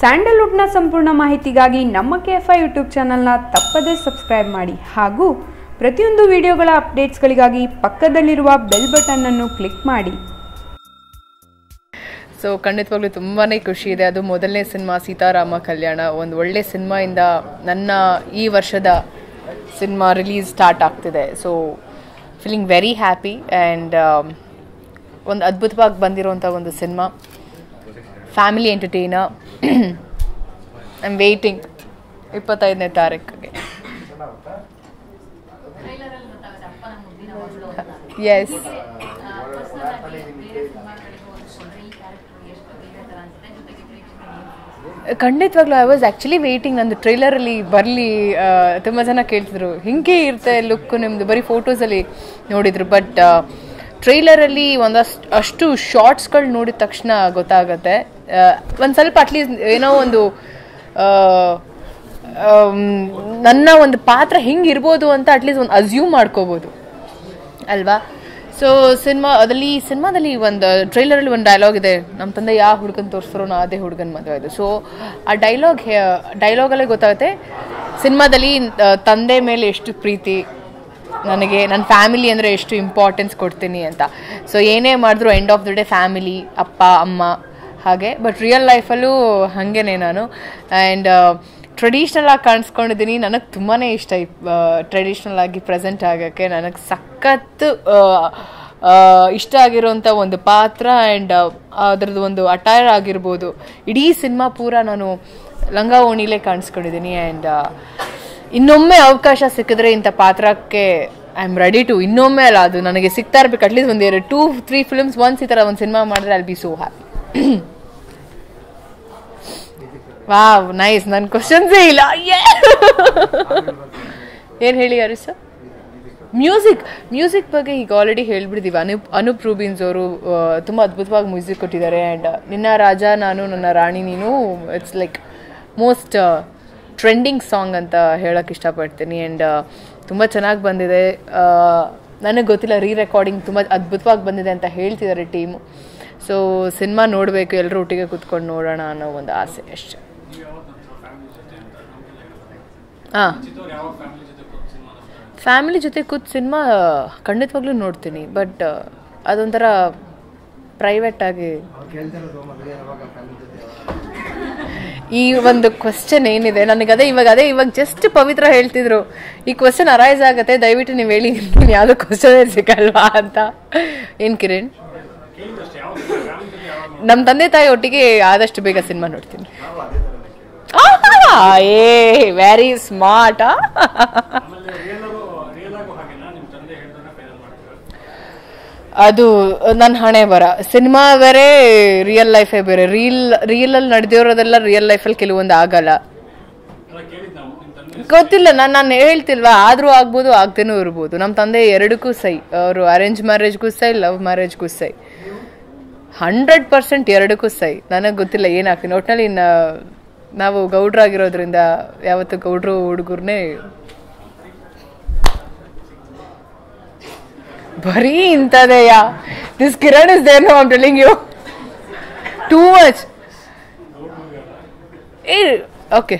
ಸ್ಯಾಂಡಲ್ವುಡ್ನ ಸಂಪೂರ್ಣ ಮಾಹಿತಿಗಾಗಿ ನಮ್ಮ ಕೆ ಎಫ್ ಐ ಯೂಟ್ಯೂಬ್ ಚಾನಲ್ನ ತಪ್ಪದೇ ಸಬ್ಸ್ಕ್ರೈಬ್ ಮಾಡಿ ಹಾಗೂ ಪ್ರತಿಯೊಂದು ವಿಡಿಯೋಗಳ ಅಪ್ಡೇಟ್ಸ್ಗಳಿಗಾಗಿ ಪಕ್ಕದಲ್ಲಿರುವ ಬೆಲ್ ಬಟನ್ನನ್ನು ಕ್ಲಿಕ್ ಮಾಡಿ. ಸೊ, ಖಂಡಿತವಾಗ್ಲೂ ತುಂಬಾ ಖುಷಿ ಇದೆ. ಅದು ಮೊದಲನೇ ಸಿನಿಮಾ ಸೀತಾರಾಮ ಕಲ್ಯಾಣ. ಒಂದು ಒಳ್ಳೆ ಸಿನಿಮಾಯಿಂದ ನನ್ನ ಈ ವರ್ಷದ ಸಿನಿಮಾ ರಿಲೀಸ್ ಸ್ಟಾರ್ಟ್ ಆಗ್ತಿದೆ. So, feeling very happy and ಒಂದು ಅದ್ಭುತವಾಗಿ ಬಂದಿರುವಂಥ ಒಂದು cinema. Family entertainer. I am waiting ಇಪ್ಪತ್ತೈದನೇ ತಾರೀಕಿಗೆ. ಎಸ್ ಖಂಡಿತವಾಗ್ಲೂ ಐ ವಾಸ್ ಆ್ಯಕ್ಚುಲಿ ವೇಟಿಂಗ್ ನಂದು ಟ್ರೈಲರಲ್ಲಿ ಬರಲಿ ತುಂಬ ಜನ ಕೇಳ್ತಿದ್ರು. ಹಿಂಗೆ ಇರುತ್ತೆ ಲುಕ್ ನಿಮ್ಮದು ಬರೀ ಫೋಟೋಸಲ್ಲಿ ನೋಡಿದ್ರು. ಬಟ್ ಟ್ರೈಲರಲ್ಲಿ ಒಂದಷ್ಟು, ಅಷ್ಟು ಶಾರ್ಟ್ಸ್ಗಳು ನೋಡಿದ ತಕ್ಷಣ ಗೊತ್ತಾಗತ್ತೆ. ಒಂದು ಸ್ವಲ್ಪ ಅಟ್ಲೀಸ್ಟ್ ಏನೋ ಒಂದು ನನ್ನ ಒಂದು ಪಾತ್ರ ಹೆಂಗೆ ಇರ್ಬೋದು ಅಂತ ಅಟ್ಲೀಸ್ಟ್ ಒಂದು ಅಸ್ಯೂಮ್ ಮಾಡ್ಕೋಬೋದು. ಅಲ್ವಾ? ಸೊ ಸಿನಿಮಾ ಅದರಲ್ಲಿ ಸಿನಿಮಾದಲ್ಲಿ ಒಂದು ಟ್ರೈಲರಲ್ಲಿ ಒಂದು ಡೈಲಾಗ್ ಇದೆ. ನಮ್ಮ ತಂದೆ ಯಾವ ಹುಡುಗನ ತೋರಿಸ್ರೋ ನಾ ಅದೇ ಹುಡುಗನ ಮದುವೆ ಆಯಿತು. ಸೊ ಆ ಡೈಲಾಗ್ ಡೈಲಾಗಲ್ಲೇ ಗೊತ್ತಾಗುತ್ತೆ ಸಿನಿಮಾದಲ್ಲಿ ತಂದೆ ಮೇಲೆ ಎಷ್ಟು ಪ್ರೀತಿ, ನನಗೆ ನನ್ನ ಫ್ಯಾಮಿಲಿ ಅಂದರೆ ಎಷ್ಟು ಇಂಪಾರ್ಟೆನ್ಸ್ ಕೊಡ್ತೀನಿ ಅಂತ. ಸೊ ಏನೇ ಮಾಡಿದ್ರು end of the day family ಅಪ್ಪ, ಅಮ್ಮ ಹಾಗೆ ಬಟ್ ರಿಯಲ್ ಲೈಫಲ್ಲೂ ಹಾಗೇನೆ ನಾನು. ಆ್ಯಂಡ್ ಟ್ರೆಡಿಷ್ನಲ್ ಆಗಿ ಕಾಣಿಸ್ಕೊಂಡಿದ್ದೀನಿ ನನಗೆ ತುಂಬಾ ಇಷ್ಟ ಟ್ರೆಡಿಷ್ನಲ್ ಆಗಿ ಪ್ರೆಸೆಂಟ್ ಆಗೋಕ್ಕೆ. ನನಗೆ ಸಖತ್ತು ಇಷ್ಟ ಆಗಿರೋಂಥ ಒಂದು ಪಾತ್ರ ಆ್ಯಂಡ್ ಅದರದ್ದು ಒಂದು ಅಟೈರ್ ಆಗಿರ್ಬೋದು. ಇಡೀ ಸಿನಿಮಾ ಪೂರ ನಾನು ಲಂಗ ಓಣಿಲೇ ಕಾಣಿಸ್ಕೊಂಡಿದ್ದೀನಿ ಆ್ಯಂಡ್ ಇನ್ನೊಮ್ಮೆ ಅವಕಾಶ ಸಿಕ್ಕಿದ್ರೆ ಇಂಥ ಪಾತ್ರಕ್ಕೆ ಐ ಆಮ್ ರೆಡಿ ಟು ಇನ್ನೊಮ್ಮೆ ಅಲ್ಲ ಅದು. ನನಗೆ ಸಿಗ್ತಾ ಇರಬೇಕು. ಅಟ್ಲೀಸ್ಟ್ ಒಂದು ಎರಡು ಟೂ ತ್ರೀ ಫಿಲ್ಮ್ಸ್ ಒನ್ಸ್ ಈ ಥರ ಒಂದು ಸಿನಿಮಾ ಮಾಡಿದ್ರೆ I'll be so happy wow nice ನನ್ನ ಕ್ವಶನ್ಸೇ ಇಲ್ಲ. ಏನು ಹೇಳಿ ಹರೀಶ್? ಮ್ಯೂಸಿಕ್ ಮ್ಯೂಸಿಕ್ ಬಗ್ಗೆ ಈಗ ಆಲ್ರೆಡಿ ಹೇಳ್ಬಿಟ್ಟಿದ್ದೀವಿ ಅನೂಪ್ ಅನೂಪ್ ರೂಬಿನ್ಸ್ ಅವರು ತುಂಬ ಅದ್ಭುತವಾಗಿ ಮ್ಯೂಸಿಕ್ ಕೊಟ್ಟಿದ್ದಾರೆ ಆ್ಯಂಡ್ ನಿನ್ನ ರಾಜ, ನಾನು, ನನ್ನ ರಾಣಿ, ನೀನು it's like most trending song ಅಂತ ಹೇಳೋಕ್ಕೆ ಇಷ್ಟಪಡ್ತೀನಿ ಆ್ಯಂಡ್ ತುಂಬ ಚೆನ್ನಾಗಿ ಬಂದಿದೆ. ನನಗೆ ಗೊತ್ತಿಲ್ಲ ರೀ ರೆಕಾರ್ಡಿಂಗ್ ತುಂಬ ಅದ್ಭುತವಾಗಿ ಬಂದಿದೆ ಅಂತ ಹೇಳ್ತಿದ್ದಾರೆ ಟೀಮು ಸೊ ಸಿನಿಮಾ ನೋಡಬೇಕು ಎಲ್ಲರೂ ಒಟ್ಟಿಗೆ ಕೂತ್ಕೊಂಡು ನೋಡೋಣ ಅನ್ನೋ ಒಂದು ಆಸೆ ಅಷ್ಟೆ. ಹಾಂ. ಫ್ಯಾಮಿಲಿ ಜೊತೆ ಕೂತ್ ಸಿನಿಮಾ, ಖಂಡಿತವಾಗ್ಲೂ ನೋಡ್ತೀನಿ. ಬಟ್ ಅದೊಂಥರ ಪ್ರೈವೇಟ್ ಆಗಿ ಈ ಒಂದು ಕ್ವಶನ್ ಏನಿದೆ? ನನಗೆ ಅದೇ ಇವಾಗ ಅದೇ ಇವಾಗ ಜಸ್ಟ್ ಪವಿತ್ರ ಹೇಳ್ತಿದ್ರು. ಈ ಕ್ವಶನ್ ಅರೈಸ್ ಆಗುತ್ತೆ, ದಯವಿಟ್ಟು ನೀವು ಹೇಳಿ ನೀನು ಯಾವುದೋ ಕ್ವಶನ್ ಸಿಗಲ್ವಾ ಅಂತ. ಏನ್ ಕಿರಣ್? ನಮ್ಮ ತಂದೆ ತಾಯಿ ಒಟ್ಟಿಗೆ ಆದಷ್ಟು ಬೇಗ ಸಿನಿಮಾ ನೋಡ್ತೀನಿ. ಏ ವೆರಿ ಸ್ಮಾರ್ಟ್ ಅದು ನನ್ನ ಹಣೆ ಬರ ಸಿನಿಮಾ ಬೇರೆ ರಿಯಲ್ ಲೈಫೇ ಬೇರೆ. ರೀಲ್ ರೀಲಲ್ಲಿ ನಡೆದಿರೋದೆಲ್ಲ ರಿಯಲ್ ಲೈಫಲ್ಲಿ ಕೆಲವೊಂದು ಆಗಲ್ಲ. ಗೊತ್ತಿಲ್ಲ ನಾನು ನಾನು ಹೇಳ್ತಿಲ್ವಾ? ಆದರೂ ಆಗ್ಬೋದು ಆಗ್ದೇನೂ ಇರ್ಬೋದು. ನಮ್ಮ ತಂದೆ ಎರಡಕ್ಕೂ ಸೈ ಅವರು ಅರೇಂಜ್ ಮ್ಯಾರೇಜ್ಗೂ ಸೈ ಲವ್ ಮ್ಯಾರೇಜ್ಗೂ ಸೈ ಹಂಡ್ರೆಡ್ ಪರ್ಸೆಂಟ್ ಎರಡಕ್ಕೂ ಸೈ ನನಗೆ ಗೊತ್ತಿಲ್ಲ ಏನಾಗ್ತೀನಿ ಒಟ್ಟಿನಲ್ಲಿ ನಾವು ಗೌಡ್ರಾಗಿರೋದ್ರಿಂದ ಯಾವತ್ತು ಗೌಡ್ರು ಹುಡುಗರ್ನೇ ಬರೀ ಇಂಥದೆಯಾ? This Kiran is there no I'm telling you too much ಏ okay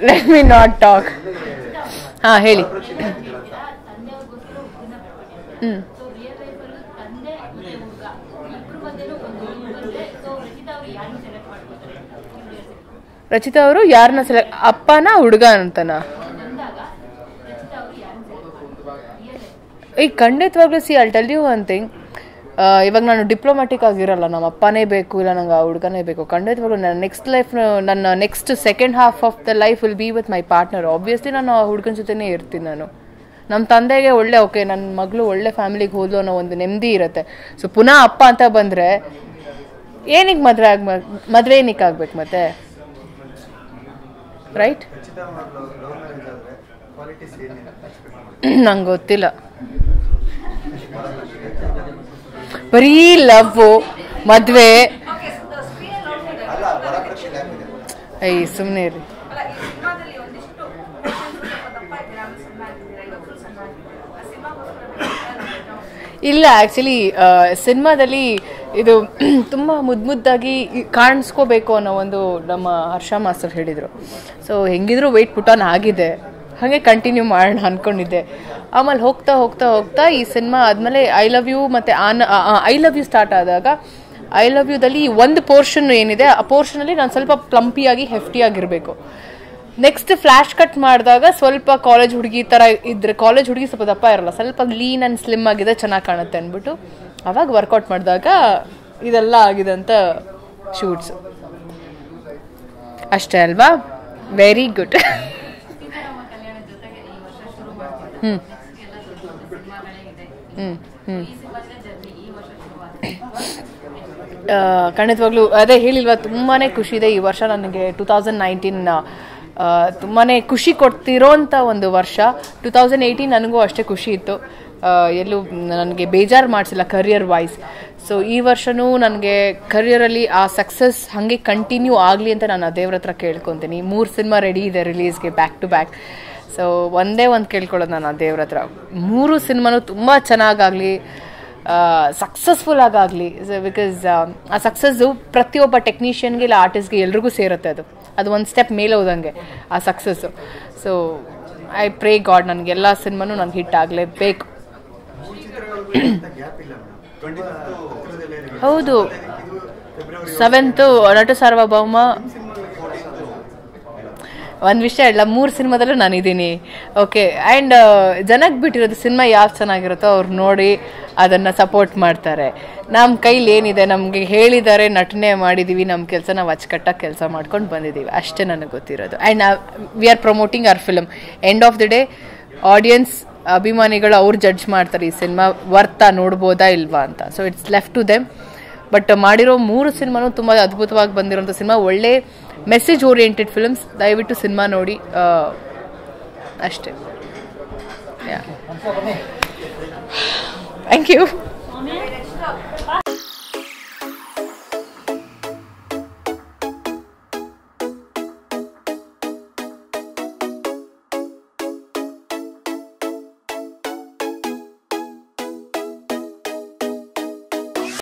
let me not talk ಹಾಂ, ಹೇಳಿ. ಹ್ಞೂ ರಚಿತಾ ಅವರು ಯಾರನ್ನ ಸೆಲೆಕ್ಟ್ ಅಪ್ಪನ ಹುಡುಗ ಅಂತನಾ? ಈಗ ಖಂಡಿತವಾಗ್ಲೂ ಸಿ ಅಲ್ ಟೆಲ್ ಯು ಒನ್ ಥಿಂಗ್ ಇವಾಗ ನಾನು ಡಿಪ್ಲೊಮ್ಯಾಟಿಕ್ ಆಗಿರಲ್ಲ, ನಮ್ಮ ಅಪ್ಪನೇ ಬೇಕು, ಇಲ್ಲ ನಂಗೆ ಆ ಹುಡುಗನೇ ಬೇಕು. ಖಂಡಿತವಾಗ್ಲೂ ನನ್ನ ನೆಕ್ಸ್ಟ್ ಲೈಫ್ ನನ್ನ next second half of the life will be with my partner obviously ನಾನು ಆ ಹುಡುಗನ ಜೊತೆನೇ ಇರ್ತೀನಿ ನಾನು. ನಮ್ಮ ತಂದೆಗೆ ಒಳ್ಳೆ ಓಕೆ ನನ್ನ ಮಗಳು ಒಳ್ಳೆ ಫ್ಯಾಮಿಲಿಗೆ ಹೋದ್ಲು ಅನ್ನೋ ಒಂದು ನೆಮ್ಮದಿ ಇರುತ್ತೆ. ಸೊ ಪುನಃ ಅಪ್ಪ ಅಂತ ಬಂದರೆ ಏನಕ್ಕೆ ಮದುವೆ ಆಗ ಮದುವೆ ಏನಕ್ಕೆ ಆಗ್ಬೇಕು ಮತ್ತೆ? ರೈಟ್ ನಂಗೆ ಗೊತ್ತಿಲ್ಲ. ಬರೀ ಲವ್ ಮದುವೆ. ಐ ಸುಮ್ಮನೆ ರೀ ಇಲ್ಲ ಆ್ಯಕ್ಚುಲಿ ಸಿನಿಮಾದಲ್ಲಿ ಇದು ತುಂಬ ಮುದ್ದು ಮುದ್ದಾಗಿ ಕಾಣಿಸ್ಕೋಬೇಕು ಅನ್ನೋ ಒಂದು ನಮ್ಮ ಹರ್ಷ ಮಾಸ್ತರ್ ಹೇಳಿದರು. ಸೊ ಹೆಂಗಿದ್ರು ವೆಯ್ಟ್ ಪುಟ್ ಆನ್ ಆಗಿದೆ. ಹಾಗೆ ಕಂಟಿನ್ಯೂ ಮಾಡೋಣ ಅಂದ್ಕೊಂಡಿದ್ದೆ ಆಮೇಲೆ ಹೋಗ್ತಾ ಹೋಗ್ತಾ ಹೋಗ್ತಾ ಈ ಸಿನಿಮಾ ಆದಮೇಲೆ ಐ ಲವ್ ಯು ಮತ್ತು on I love you start ಆದಾಗ ಐ ಲವ್ ಯುದಲ್ಲಿ ಒಂದು ಪೋರ್ಷನ್ ಏನಿದೆ, ಆ ಪೋರ್ಷನಲ್ಲಿ ನಾನು ಸ್ವಲ್ಪ ಪ್ಲಂಪಿಯಾಗಿ ಹೆಫ್ಟಿಯಾಗಿರಬೇಕು ನೆಕ್ಸ್ಟ್ ಫ್ಲಾಶ್ ಕಟ್ ಮಾಡಿದಾಗ ಸ್ವಲ್ಪ ಕಾಲೇಜ್ ಹುಡುಗಿ ಥರ ಇದ್ರೆ ಕಾಲೇಜ್ ಹುಡುಗಿ ಸ್ವಲ್ಪ ದಪ್ಪ ಇರಲ್ಲ, ಸ್ವಲ್ಪ ಲೀನ್ ಆ್ಯಂಡ್ ಸ್ಲಿಮ್ ಆಗಿದೆ, ಚೆನ್ನಾಗಿ ಕಾಣುತ್ತೆ ಅಂದ್ಬಿಟ್ಟು ಅವಾಗ ವರ್ಕೌಟ್ ಮಾಡಿದಾಗ ಇದೆಲ್ಲ ಆಗಿದೆ ಅಂತ ಶೂಟ್ಸ್ ಅಷ್ಟೇ ಅಲ್ವಾ? ವೆರಿ ಗುಡ್ ಹ್ಞೂ ಹ್ಞೂ ಹ್ಞೂ ಖಂಡಿತವಾಗ್ಲೂ ಅದೇ ಹೇಳಿಲ್ವಾ ತುಂಬಾ ಖುಷಿ ಇದೆ ಈ ವರ್ಷ ನನಗೆ ಟೂ ತೌಸಂಡ್ ನೈನ್ಟೀನ್ ತುಂಬಾ ಖುಷಿ ಕೊಡ್ತಿರೋಂಥ ಒಂದು ವರ್ಷ. ಟೂ ತೌಸಂಡ್ ಏಯ್ಟೀನ್ ನನಗೂ ಅಷ್ಟೇ ಖುಷಿ ಇತ್ತು. ಎಲ್ಲೂ ನನಗೆ ಬೇಜಾರು ಮಾಡಿಸಿಲ್ಲ ಕರಿಯರ್ ವೈಸ್ ಸೊ ಈ ವರ್ಷನೂ ನನಗೆ ಕರಿಯರಲ್ಲಿ ಆ ಸಕ್ಸಸ್ ಹಾಗೆ ಕಂಟಿನ್ಯೂ ಆಗಲಿ ಅಂತ ನಾನು ದೇವ್ರ ಹತ್ರ ಕೇಳ್ಕೊತೀನಿ. ಮೂರು ಸಿನಿಮಾ ರೆಡಿ ಇದೆ ರಿಲೀಸ್ಗೆ ಬ್ಯಾಕ್ ಟು ಬ್ಯಾಕ್ ಸೊ ಒಂದೇ ಒಂದು ಕೇಳ್ಕೊಳ್ಳೋದು ನಾನು ಆ ದೇವ್ರ ಹತ್ರ. ಮೂರು ಸಿನಿಮಾನು ತುಂಬ ಚೆನ್ನಾಗಾಗಲಿ ಸಕ್ಸಸ್ಫುಲ್ ಆಗಾಗಲಿ. ಬಿಕಾಸ್ ಆ ಸಕ್ಸಸ್ಸು ಪ್ರತಿಯೊಬ್ಬ ಟೆಕ್ನಿಷಿಯನ್ಗೆ ಇಲ್ಲ ಆರ್ಟಿಸ್ಟ್ಗೆ ಎಲ್ರಿಗೂ ಸೇರುತ್ತೆ ಅದು. ಅದು ಒಂದು ಸ್ಟೆಪ್ ಮೇಲೆ ಹೋದಂಗೆ ಆ success so I pray God ನನಗೆಲ್ಲ ಸಿನಿಮಾನು ನನಗೆ ಹಿಟ್ ಆಗಲೇಬೇಕು. ಹೌದು. ಸೆವೆಂತು ನಟ ಸಾರ್ವಭೌಮ. ಒಂದು ವಿಷಯ ಹೇಳ ಮೂರು ಸಿನಿಮಾದಲ್ಲೂ ನಾನು ಇದ್ದೀನಿ ಓಕೆ ಆ್ಯಂಡ್ ಜನಕ್ಕೆ ಬಿಟ್ಟಿರೋದು ಸಿನಿಮಾ ಯಾವ್ದು ಚೆನ್ನಾಗಿರುತ್ತೋ ಅವ್ರು ನೋಡಿ ಅದನ್ನು ಸಪೋರ್ಟ್ ಮಾಡ್ತಾರೆ. ನಮ್ಮ ಕೈಲಿ ಏನಿದೆ, ನಮಗೆ ಹೇಳಿದ್ದಾರೆ ನಟನೆ ಮಾಡಿದ್ದೀವಿ ನಮ್ಮ ಕೆಲಸ ನಾವು ಅಚ್ಚುಕಟ್ಟಾಗಿ ಕೆಲಸ ಮಾಡ್ಕೊಂಡು ಬಂದಿದ್ದೀವಿ ಅಷ್ಟೇ ನನಗೆ ಗೊತ್ತಿರೋದು. And we are promoting our film end of the day audience ಅಭಿಮಾನಿಗಳು ಅವ್ರು ಜಡ್ಜ್ ಮಾಡ್ತಾರೆ ಈ ಸಿನಿಮಾ. ವರ್ತಾ ನೋಡ್ಬೋದಾ ಇಲ್ವಾ ಅಂತ. So it's left to them but ಮಾಡಿರೋ ಮೂರು ಸಿನಿಮಾನು ತುಂಬ ಅದ್ಭುತವಾಗಿ ಬಂದಿರೋಂಥ ಸಿನಿಮಾ. ಒಳ್ಳೆ ಮೆಸೇಜ್ ಓರಿಯೆಂಟೆಡ್ ಫಿಲ್ಮ್ಸ್ ದಯವಿಟ್ಟು ಸಿನಿಮಾ ನೋಡಿ. ಅಷ್ಟೇ. Thank you